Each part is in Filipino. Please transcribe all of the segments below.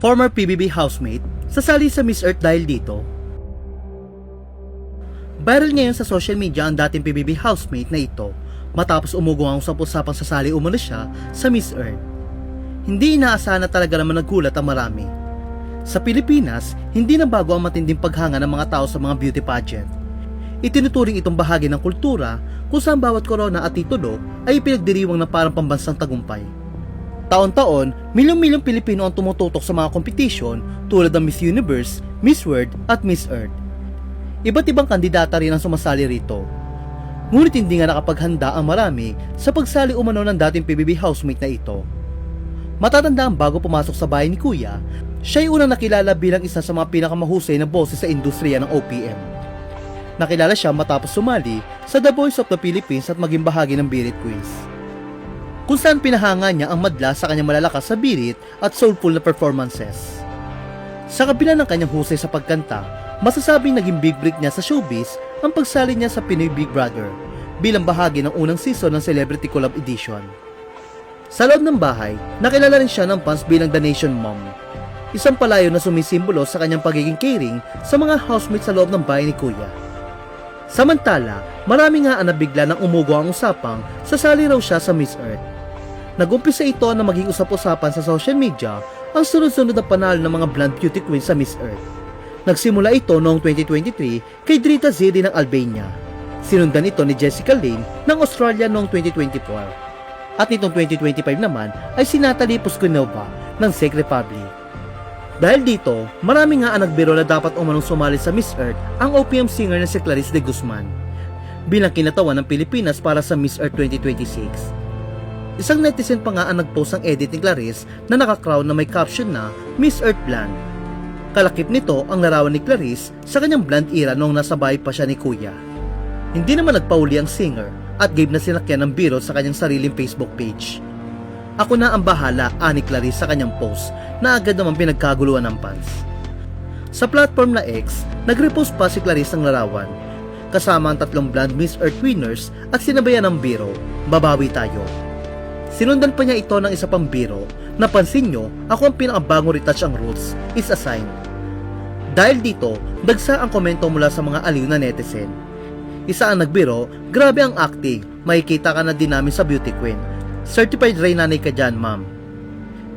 former PBB housemate, sasali sa Miss Earth dahil dito. Viral ngayon sa social media ang dating PBB housemate na ito matapos umugong ang usap-usapang sasali umano siya sa Miss Earth. Hindi inaasahan na talaga naman nagulat ang marami. Sa Pilipinas, hindi na bago ang matinding paghanga ng mga tao sa mga beauty pageant. Itinuturing itong bahagi ng kultura kung saan bawat korona at titulo ay pinagdiriwang ng parang pambansang tagumpay. Taon-taon, milyong-milyong Pilipino ang tumututok sa mga kompetisyon tulad ng Miss Universe, Miss World at Miss Earth. Iba't ibang kandidata rin ang sumasali rito. Ngunit hindi nga nakapaghanda ang marami sa pagsali umano ng dating PBB housemate na ito. Matatanda ang bago pumasok sa bahay ni Kuya, siya ay unang nakilala bilang isa sa mga pinakamahusay na boses sa industriya ng OPM. Nakilala siya matapos sumali sa The Voice of the Philippines at maging bahagi ng Birit Quiz. Kung saan pinahanga niya ang madla sa kanyang malalakas sa birit at soulful na performances. Sa kabila ng kanyang husay sa pagkanta, masasabing naging big break niya sa showbiz ang pagsali niya sa Pinoy Big Brother bilang bahagi ng unang season ng Celebrity Collab Edition. Sa loob ng bahay, nakilala rin siya ng fans bilang The Nation Mom. Isang palayo na sumisimbolo sa kanyang pagiging caring sa mga housemates sa loob ng bahay ni Kuya. Samantala, marami nga ang nabigla nang umugo ang usapang sasali raw siya sa Miss Earth. Nagumpisa ito na maging usap-usapan sa social media ang sunod-sunod na panalo ng mga blonde beauty queen sa Miss Earth. Nagsimula ito noong 2023 kay Drita Ziri ng Albania. Sinundan ito ni Jessica Lane ng Australia noong 2024. At nitong 2025 naman ay si Natalie Puskunova ng Czech Republic. Dahil dito, marami nga ang nagbiro na dapat umanong sumali sa Miss Earth ang OPM singer na si Clarice de Guzman bilang kinatawan ng Pilipinas para sa Miss Earth 2026. Isang netizen pa nga ang nagpost ng edit ni Clarice na naka-crown na may caption na Miss Earth Blonde. Kalakip nito ang larawan ni Clarice sa kanyang blonde era noong nasa bahay pa siya ni Kuya. Hindi naman nagpauli ang singer at gave na sinakyan ng biro sa kanyang sariling Facebook page. Ako na ang bahala, ani Clarice sa kanyang post na agad naman pinagkaguluhan ng fans. Sa platform na X, nag-repost pa si Clarice ng larawan kasama ang tatlong blonde Miss Earth winners at sinabayan ng biro, babawi tayo. Sinundan pa niya ito ng isa pang biro, napansin nyo, ako ang pinakabagong retouch ang roots, is a sign. Dahil dito, dagsa ang komento mula sa mga aliw na netizen. Isa ang nagbiro, grabe ang acting, makikita ka na din namin sa beauty queen. Certified Ray nanay ka dyan, ma'am.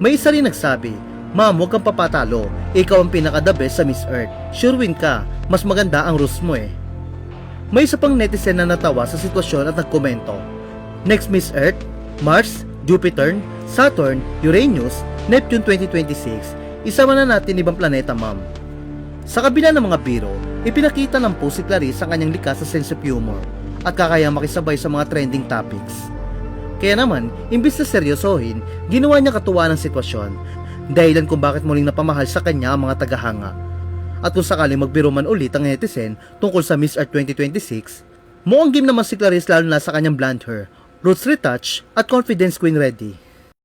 May isa rin nagsabi, Ma'am, huwag kang papatalo. Ikaw ang pinaka-the best sa Miss Earth. Sure win ka. Mas maganda ang roots mo eh. May isa pang netizen na natawa sa sitwasyon at nagkomento. Next Miss Earth, Mars, Jupiter, Saturn, Uranus, Neptune 2026. Isama na natin ibang planeta, ma'am. Sa kabila ng mga biro, ipinakita ng post si Clarice ang kanyang likas sa sense of humor at kakayang makisabay sa mga trending topics. Kaya naman, imbis na seryosohin, ginawa niya katuwa ng sitwasyon dahilan kung bakit muling napamahal sa kanya ang mga tagahanga. At kung sakaling magbiro man ulit ang netizen tungkol sa Miss Earth 2026, mukhang game naman si Clarice lalo na sa kanyang blonde hair, roots retouch at confidence queen ready.